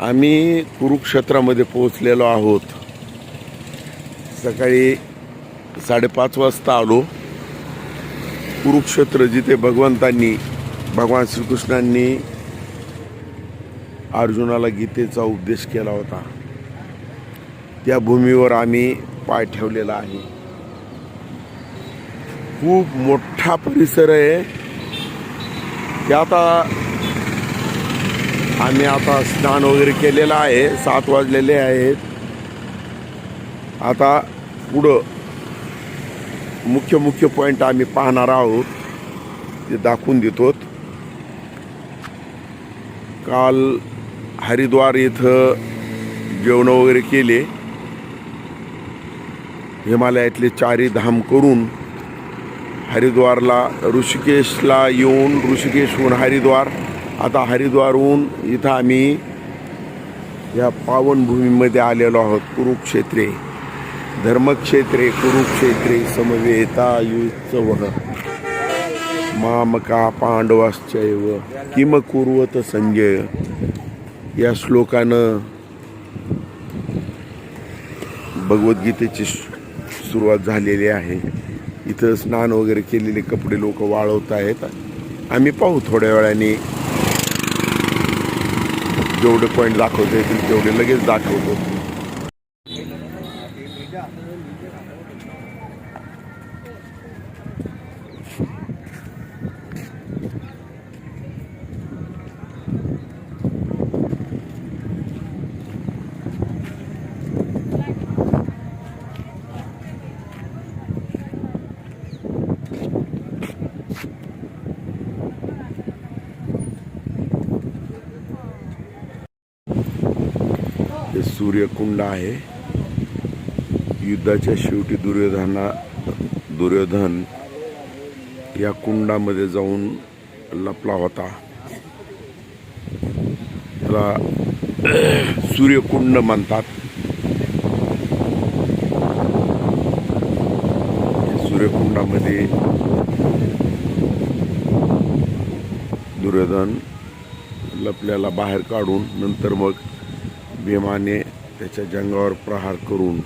आम्ही कुरुक्षेत्रामध्ये पोहोचलेलो आहोत. सकाळी साडेपाच वाजता आलो. कुरुक्षेत्र जिथे भगवंतांनी भगवान श्रीकृष्णांनी अर्जुनाला गीतेचा उपदेश केला होता. त्या भूमीवर आम्ही पाय ठेवलेला आहे. खूप मोठा परिसर आहे. ते आता आम्ही आता स्नान वगैरे केलेलं आहे. सात वाजलेले आहेत. आता पुढं मुख्य मुख्य पॉईंट आम्ही पाहणार आहोत. ते दाखवून देतो काल हरिद्वार इथं जेवण वगैरे केले. हिमालयातले चारी धाम करून हरिद्वारला ऋषिकेशला येऊन ऋषिकेशहून हरिद्वार आता हरिद्वारहून इथं आम्ही या पावनभूमीमध्ये आलेलो आहोत कुरुक्षेत्रे. धर्मक्षेत्रे कुरुक्षेत्रे समवेता युत्सव मामका पांडवाश्चैव किम कुर्वत संजय. या श्लोकानं भगवद्गीतेची सुरुवात झालेली आहे. इथं स्नान वगैरे केलेले कपडे लोक वाळवत आहेत आम्ही पाहू थोड्या वेळाने. जेवढे पॉईंट दाखवता येतील तेवढे लगेच दाखवतो हे सूर्यकुंड आहे. युद्धाच्या शेवटी दुर्योधना दुर्योधन या कुंडामध्ये जाऊन लपला होता. त्याला सूर्यकुंड म्हणतात. सूर्यकुंडामध्ये दुर्योधन लपल्याला बाहेर काढून नंतर मग भीमाने त्याच्या जंगावर प्रहार करून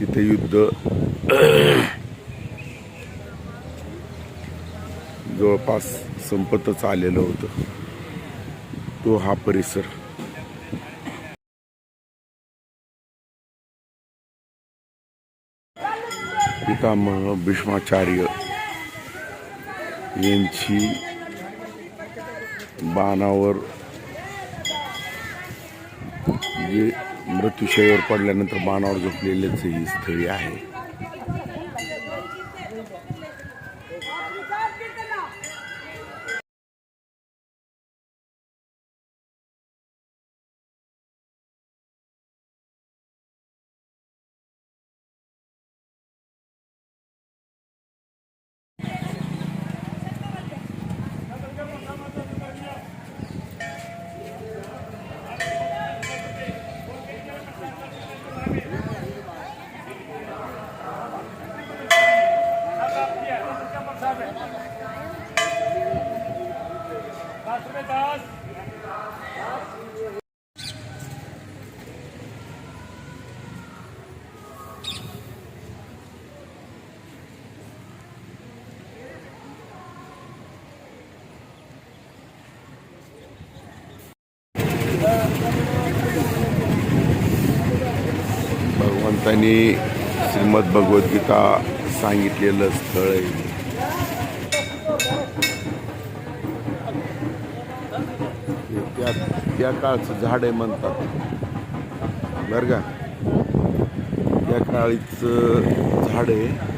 तिथे युद्ध जवळपास संपतच आलेलं होतं. तो हा परिसर. पितामह भीष्माचार्य यांची बाणावर म्हणजे जे मृत्यूशयवर पडल्यानंतर बाणावर झोपलेलंच हे स्थळी आहे. भगवंतांनी श्रीमद भगवद्गीता सांगितलेलं स्थळ आहे. त्या त्या काळचं झाड आहे म्हणतात. बरं का? त्या काळीचं झाड आहे.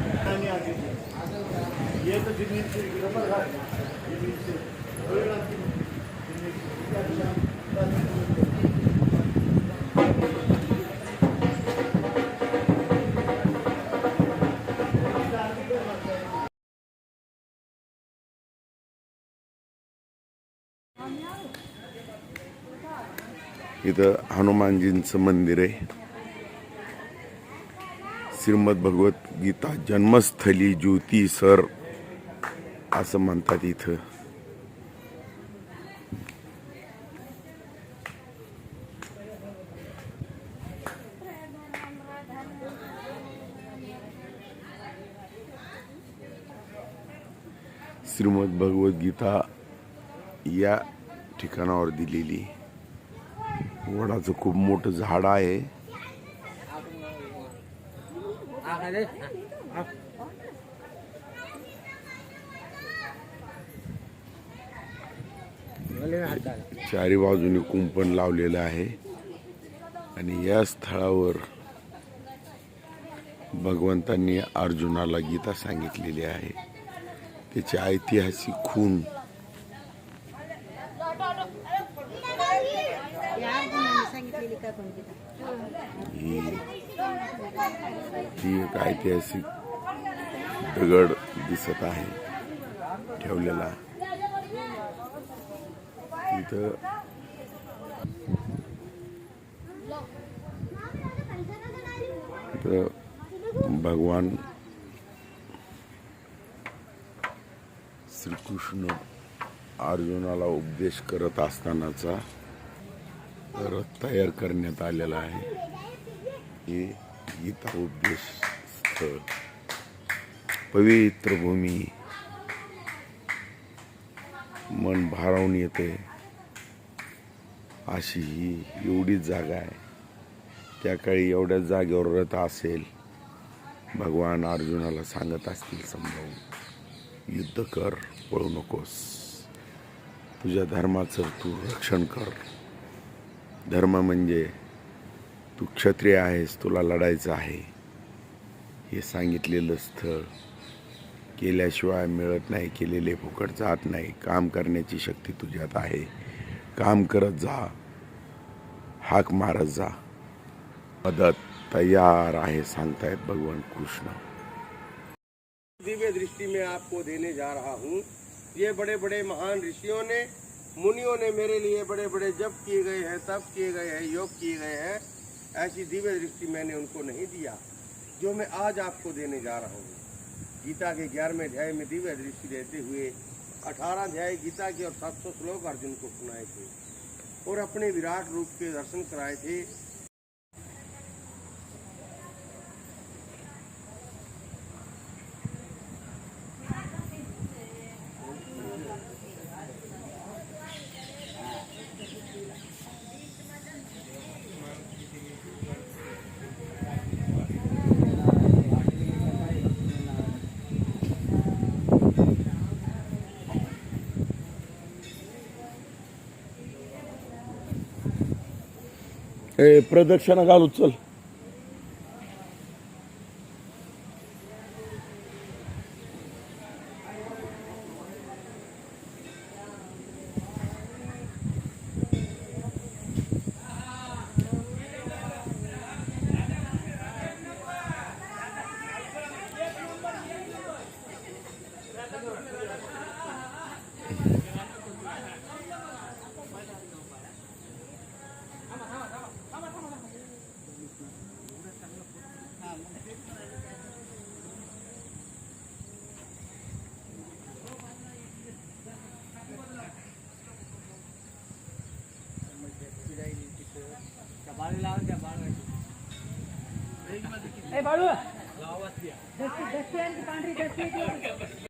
इथं हनुमानजींचं मंदिर आहे. श्रीमद भगवत गीता जन्मस्थली ज्योती सर असं म्हणतात इथं. श्रीमद भगवत गीता या ठिकाणावर दिलेली वडाचं खूप मोठं झाड आहे. चारी बाजूने कुंपण लावलेलं आहे. आणि या स्थळावर भगवंतांनी अर्जुनाला गीता सांगितलेली आहे. त्याची ऐतिहासिक खून या अर्जुनाने सांगितलेली का पण गीता ही ही एक ऐतिहासिक दगड दिसत आहे ठेवलेला. तिथं इथं भगवान श्रीकृष्ण अर्जुनाला उपदेश करत असतानाचा रथ तयार करण्यात आलेला आहे. हे गीता उपदेश स्थळ पवित्र भूमी. मन भारावून येते. अशी ही एवढीच जागा आहे. त्या काळी एवढ्या जागेवर रथ असेल. भगवान अर्जुनाला सांगत असतील समजावून युद्ध कर पळू नकोस. तुझ्या धर्माचं तू रक्षण कर. धर्म म्हणजे तू क्षत्रिय आहेस तुला लढायचं आहे. हे सांगितलेलं स्थळ केल्याशिवाय मिळत नाही केलेले फुकट जात नाही. काम करण्याची शक्ती तुझ्यात आहे. काम करत जा. हाक मारत जा. मदत तयार आहे सांगतायत भगवान कृष्ण. दिव्य दृष्टि में आपको देने जा रहा हूँ। ये बड़े बड़े महान ऋषियों ने मुनियों ने मेरे लिए बड़े बड़े जप किए गए हैं तप किए गए हैं योग किए गए हैं। ऐसी दिव्य दृष्टि मैंने उनको नहीं दिया, जो मैं आज आपको देने जा रहा हूँ। गीता के ग्यारहवें अध्याय में दिव्य दृष्टि देते हुए अठारह अध्याय गीता के और सात सौ श्लोक अर्जुन को सुनाए थे और अपने विराट रूप के दर्शन कराए थे। ए प्रदक्षिणा घालू चल. पांढरी